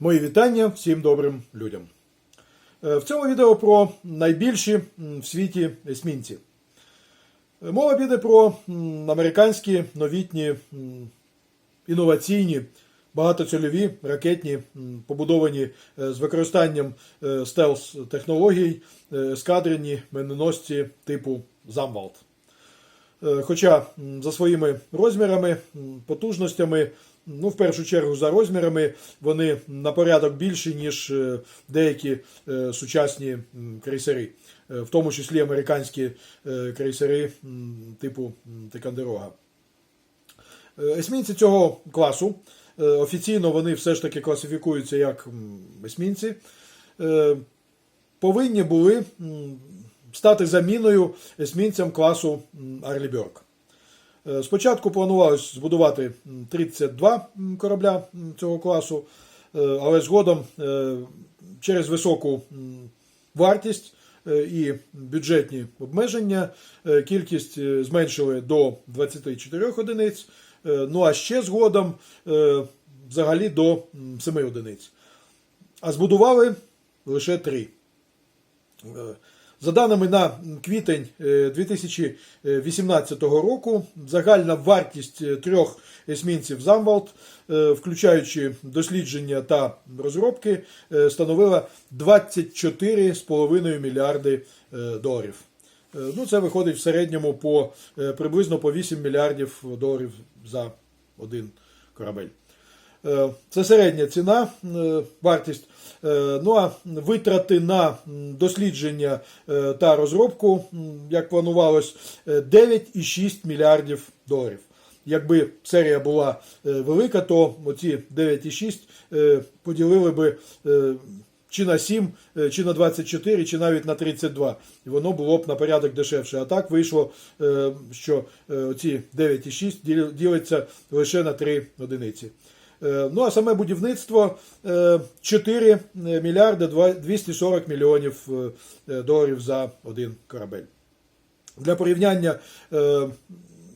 Мої вітання всім добрим людям. Е, В цьому відео про найбільші в світі есмінці. Е, Мова піде про американські новітні інноваційні багатоцільові ракетні, побудовані е, з використанням стелс-технологій е, ескадрені миноносці типу Замвалд. Е, Хоча за своїми розмірами, потужностями, ну, в першу чергу за розмірами, вони на порядок більші, ніж е, деякі е, сучасні крейсери, Е, в тому числі американські крейсери типу Тикандерога. Есмінці цього класу офіційно вони все ж таки класифікуються як есмінці. Повинні були стати заміною есмінцям класу м, Арлі Бьорк. Е, Спочатку планувалось збудувати 32 корабля цього класу, е, але згодом е, через високу вартість е, і бюджетні обмеження е, кількість е, зменшили до 24 одиниць, е, ну а ще згодом е, взагалі до 7 одиниць. А збудували лише 3. Е, За даними на квітень е, 2018 року, загальна вартість е, трьох есмінців Замвалд, е, включаючи дослідження та розробки, е, становила 24,5 мільярди е, доларів. Е, Ну, це виходить в середньому по е, приблизно по 8 мільярдів доларів за один корабель. Е, Це середня ціна, е, вартість. Е, Ну а витрати на дослідження та розробку, як планувалось, е, 9,6 мільярдів доларів. Якби серія була велика, то оці 9,6 е, поділили би чи на 7, е, чи на 24, чи навіть на 32. І воно було б на порядок дешевше. А так вийшло, що ці 9,6 діл- ділиться лише на 3 одиниці. Е, Ну а саме будівництво е, 4 мільярди 240 мільйонів е, доларів за один корабель. Для порівняння, е,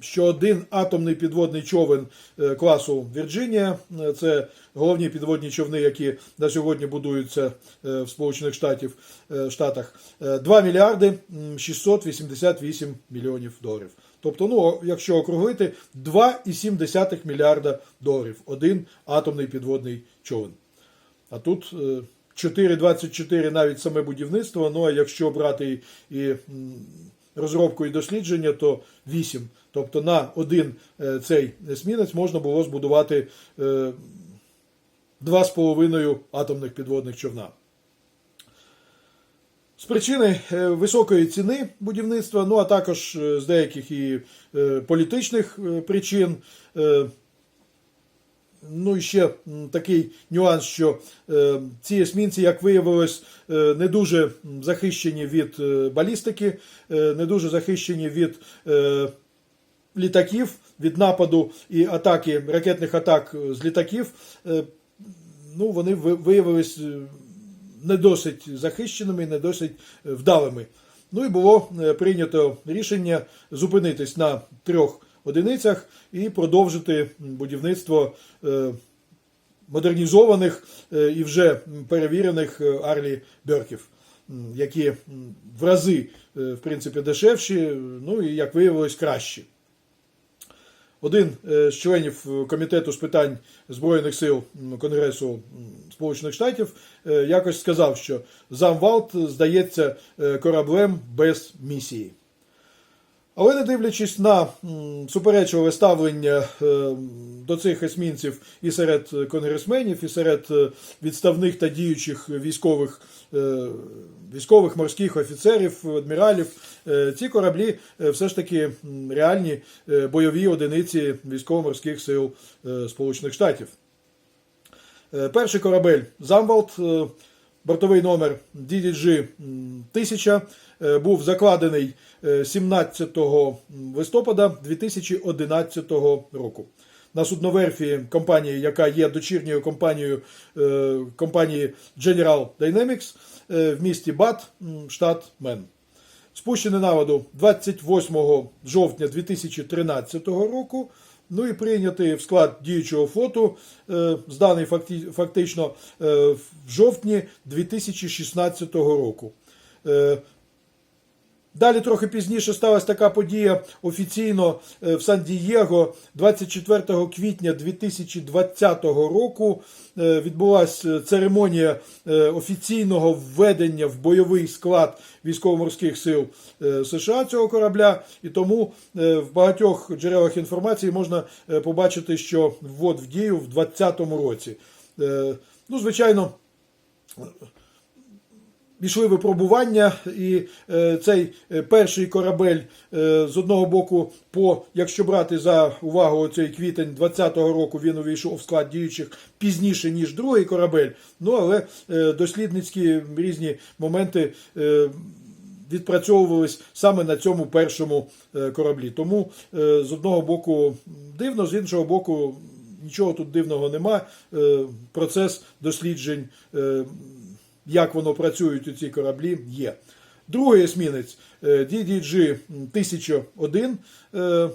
що один атомний підводний човен е, класу Вірджинія, е, це головні підводні човни, які на сьогодні будуються е, в Сполучених Штатів, е, Штатах, е, 2 мільярди м, 688 мільйонів доларів. Тобто, ну, якщо округлити, 2,7 мільярда доларів один атомний підводний човен. А тут е, 4,24 навіть саме будівництво. Ну а якщо брати і, і розробку і дослідження, то 8. Тобто на один е, цей есмінець можна було збудувати е, 2,5 атомних підводних човна. З причини е, високої ціни будівництва, ну а також е, з деяких і е, політичних причин. Ну і ще такий нюанс, що ці есмінці, як виявилось, не дуже захищені від балістики, не дуже захищені від літаків, від нападу і атаки, ракетних атак з літаків. Ну, вони виявились не досить захищеними, не досить е, вдалими. Ну і було е, прийнято рішення зупинитись на трьох одиницях і продовжити будівництво е, модернізованих і вже перевірених Арлі Бьорків, які в рази в принципі дешевші, ну і як виявилось кращі. Один е, з членів е, комітету з питань збройних сил Конгресу Сполучених Штатів е, якось сказав, що Замвалт здається кораблем без місії. Але не дивлячись на суперечливе ставлення е, до цих есмінців і серед конгресменів, і серед е, відставних та діючих військових, е, військових морських офіцерів, адміралів, ці кораблі все ж таки реальні бойові одиниці військово-морських сил Сполучених Штатів. Перший корабель Замвалд, е, бортовий номер DDG 1000, е, був закладений е, 17 листопада 2011 року. На судноверфі компанії, яка є дочірньою компанією е, компанії General Dynamics е, в місті Бат, штат Мен. Спущений на воду 28 жовтня 2013 року. Ну і прийняти в склад діючого флоту, е, зданий фактично е, в жовтні 2016 року. Далі трохи пізніше сталася така подія офіційно е, в Сан-Дієго 24 квітня 2020 року. е, Відбулася церемонія е, офіційного введення в бойовий склад військово-морських сил США цього корабля. І тому в багатьох джерелах інформації можна побачити, що ввод в дію в 2020 році. Ну, звичайно, Пішли випробування, і е, цей е, перший корабель е, з одного боку, по якщо брати за увагу цей квітень 2020 року, він увійшов в склад діючих пізніше ніж другий корабель. Ну але е, дослідницькі різні моменти. Е, Відпрацьовувались саме на цьому першому кораблі. Тому з одного боку дивно, з іншого боку, нічого тут дивного нема. Процес досліджень як воно працюють у ці кораблі, є. Другий есмінець е, DDG 1001 е,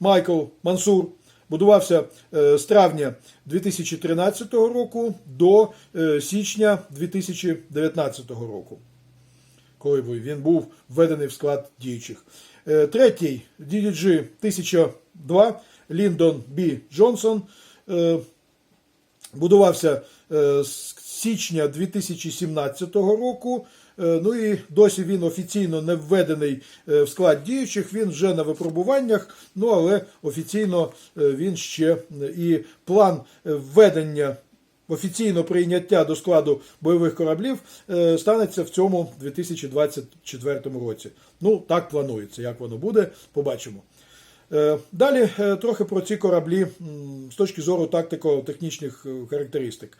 Майкл Мансур будувався е, з травня 2013 року до січня 2019 року, коли він був введений в склад діючих. Третій DDG 1002 Ліндон Б. Джонсон будувався з січня 2017 року. Е, Ну і досі він офіційно не введений е, в склад діючих. Він вже на випробуваннях. Ну але офіційно е, він ще і план введення. Офіційно прийняття до складу бойових кораблів станеться в цьому 2024 році. Ну, так планується. Як воно буде, побачимо. Далі трохи про ці кораблі з точки зору тактико-технічних характеристик.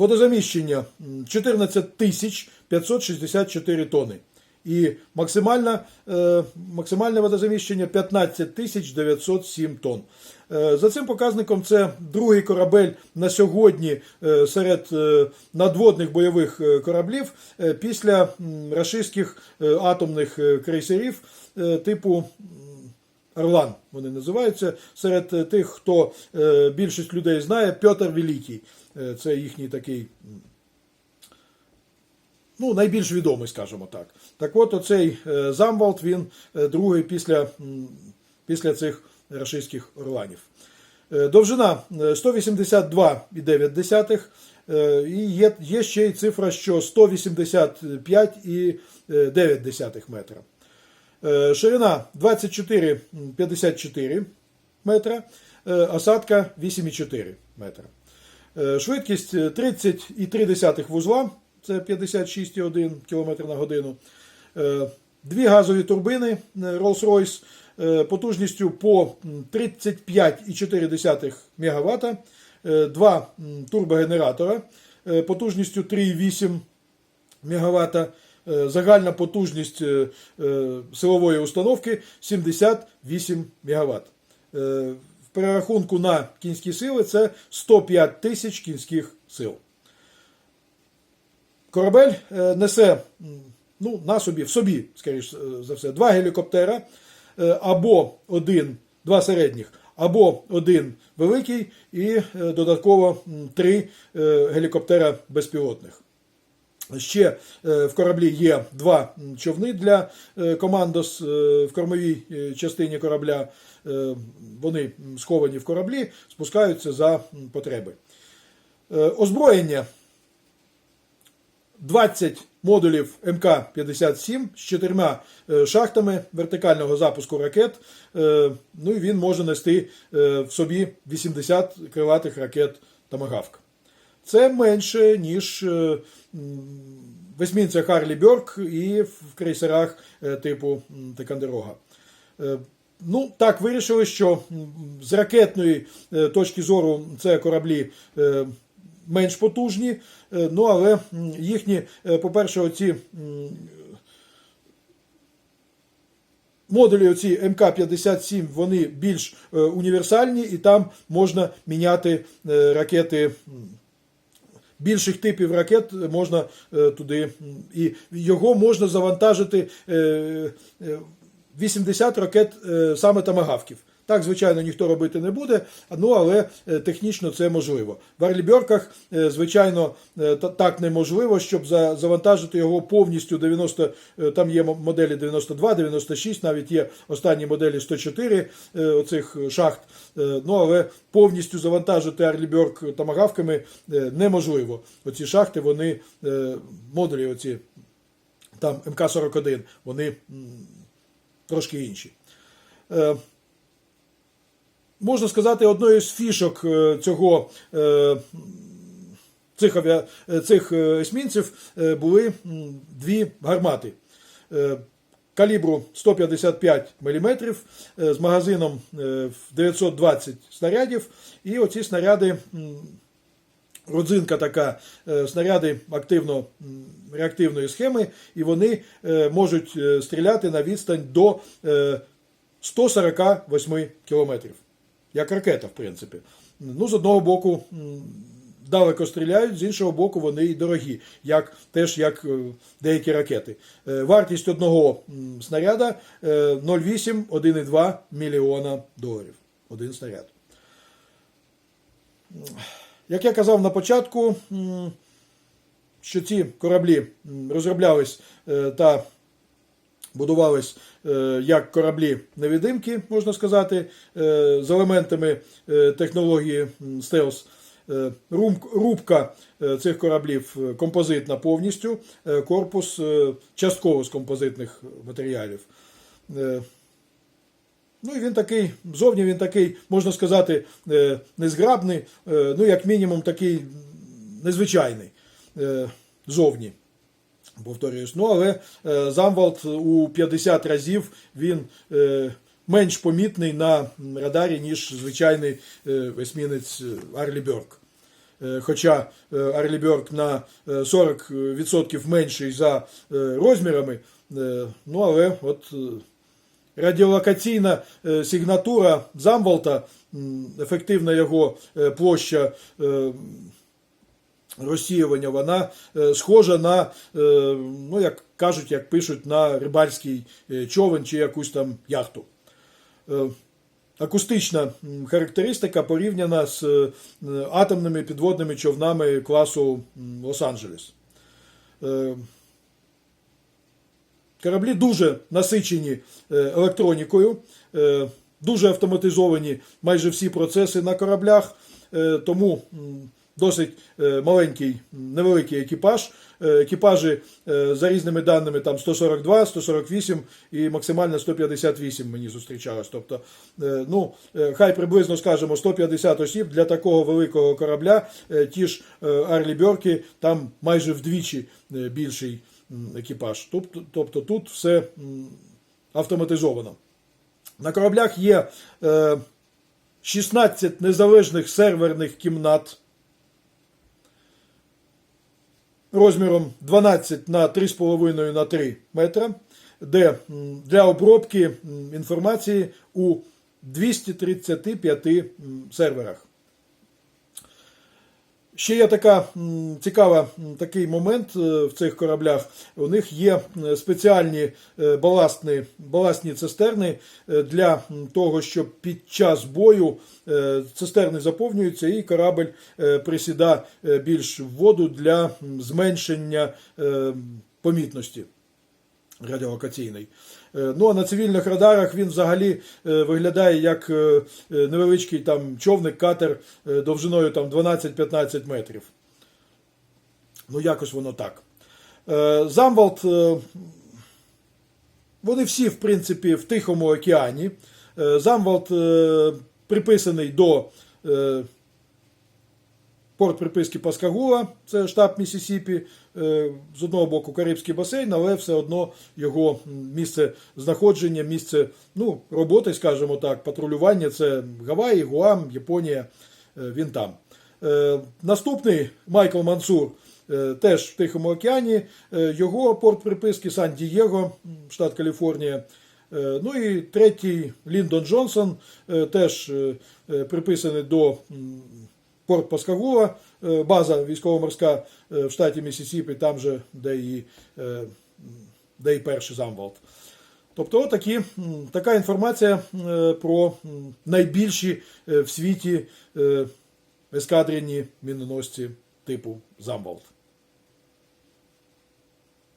Водозаміщення 14 тисяч 564 тони. І максимальне, максимальне водозаміщення 15 тисяч 907 тонн. Е, За цим показником це другий корабель на сьогодні е, серед е, надводних бойових кораблів після рашистських атомних крейсерів типу Орлан. Вони називаються серед тих, хто більшість людей знає, Петр Великий. Е, Це їхній такий ну, найбільш відомий, скажімо так. Так от оцей е, Замвалд, він е, другий після, після цих рашистських орланів. Довжина е, 182,9. е, І є, є ще й цифра, що 185,9 метра. Ширина 24,54 метра, осадка 8,4 метра. Е, Швидкість 30,3 вузла, це 56,1 км на годину. Е, Дві газові турбини е, Rolls-Royce е, потужністю по 35,4 МВт, е, два турбогенератора е, потужністю 3,8 МВт. Е, Загальна потужність е, е, силової установки 78 МВт. Перерахунку на кінські сили це 105 тисяч кінських сил. Корабель е, несе ну, на собі, в собі, скоріш е, за все, два гелікоптера, е, або один, два середніх, або один великий, і додатково три гелікоптера безпілотних. Ще е, в кораблі є два човни для е, командос е, в кормовій частині корабля. Вони сховані в кораблі, спускаються за потреби. Озброєння 20 модулів МК-57 з чотирма шахтами вертикального запуску ракет. Ну і він може нести в собі 80 крилатих ракет Томагавк. Це менше, ніж е, в есмінцях Харлі Бьорк і в крейсерах е, типу Тикандерога. Е, Ну, так вирішили, що з ракетної точки зору це кораблі менш потужні, ну але їхні, по-перше, оці модулі оці МК-57 вони більш універсальні, і там можна міняти ракети. Більших типів ракет можна е, туди, і його можна завантажити е, е, 80 ракет е, саме тамагавків. Так, звичайно, ніхто робити не буде, ну але е, технічно це можливо. В Арліберках, е, звичайно, е, так неможливо, щоб завантажити його повністю 90, е, там є моделі 92, 96, навіть є останні моделі 104 е, оцих шахт. Ну але повністю завантажити Арліберг тамагавками неможливо. Оці шахти, вони модулі, оці там МК-41, вони трошки інші. Можна сказати, одною з фішок е, цього е, цих, авіа... е, цих есмінців були дві гармати калібру 155 мм з магазином е, в 920 снарядів. І оці снаряди родзинка така, снаряди активно реактивної схеми, і вони можуть стріляти на відстань до е, 148 кілометрів. Як ракета, в принципі. Ну, з одного боку, далеко стріляють, з іншого боку, вони і дорогі, як, теж як е, деякі ракети. Е, Вартість одного снаряда е, 0,8-1,2 мільйона доларів. Один снаряд. Як я казав на початку, що ці кораблі розроблялись е, та будувались е, як кораблі невидимки, можна сказати, е, з елементами е, технології стелс. Рубка цих кораблів композитна повністю, корпус частково з композитних матеріалів. Ну і він такий, зовні він такий, можна сказати, незграбний, ну, як мінімум, такий незвичайний зовні. Повторююсь. Ну, але Замвалд у 50 разів він е, менш помітний на радарі, ніж звичайний есмінець. Е, Хоча е, Арлі Бьорк на е, 40% менший за розмірами, ну але от радіолокаційна сигнатура Замвалта, ефективна його площа розсіювання, вона е, схожа на, е, ну як кажуть, як пишуть, на рибальський е, човен чи якусь там яхту. Акустична характеристика порівняна з атомними підводними човнами класу Лос-Анджелес. Кораблі дуже насичені електронікою, дуже автоматизовані майже всі процеси на кораблях, тому досить е, маленький, невеликий екіпаж. Е, Екіпажі е, за різними даними там 142, 148 і максимально 158 мені зустрічалось. Тобто, ну, хай приблизно скажемо 150 осіб для такого великого корабля, ті ж Арлі Бьорки, там майже вдвічі більший екіпаж. Тобто, тобто тут все автоматизовано. На кораблях є е, 16 незалежних серверних кімнат розміром 12 на 3,5 на 3 метра, де для обробки інформації у 235 м, серверах. Ще є така цікава такий момент е, в цих кораблях. У них є е, спеціальні е, баластні, баластні цистерни для того, щоб під час бою цистерни заповнюються і корабель присіда більш в воду для зменшення помітності радіолокаційний. Е, Ну а на цивільних радарах він взагалі е, виглядає як е, невеличкий там човник, катер довжиною там 12-15 метрів. Ну, якось воно так. Замвалд, е, вони всі, в принципі, в Тихому океані. Замвалд е, приписаний до порт приписки Паскагула, це штаб Місісіпі, е, з одного боку Карибський басейн, але все одно його місце знаходження, місце ну, роботи, скажімо так, патрулювання це Гаваї, Гуам, Японія, е, він там. Е, Наступний Майкл Мансур теж в Тихому океані, його порт приписки Сан-Дієго, штат Каліфорнія. Ну і третій Ліндон Джонсон теж приписаний до порт Паскагула, е, база військово-морська е, в штаті Місісіпі, там же, де і, е, де і перший Замвалд. Тобто, отакі, м, така інформація про найбільші в світі ескадрені міноносці типу Замболт.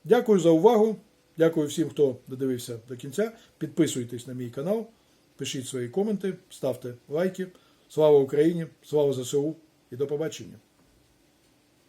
Дякую за увагу. Дякую всім, хто додивився до кінця. Підписуйтесь на мій канал, пишіть свої коменти, ставте лайки. Слава Україні! Слава ЗСУ і до побачення!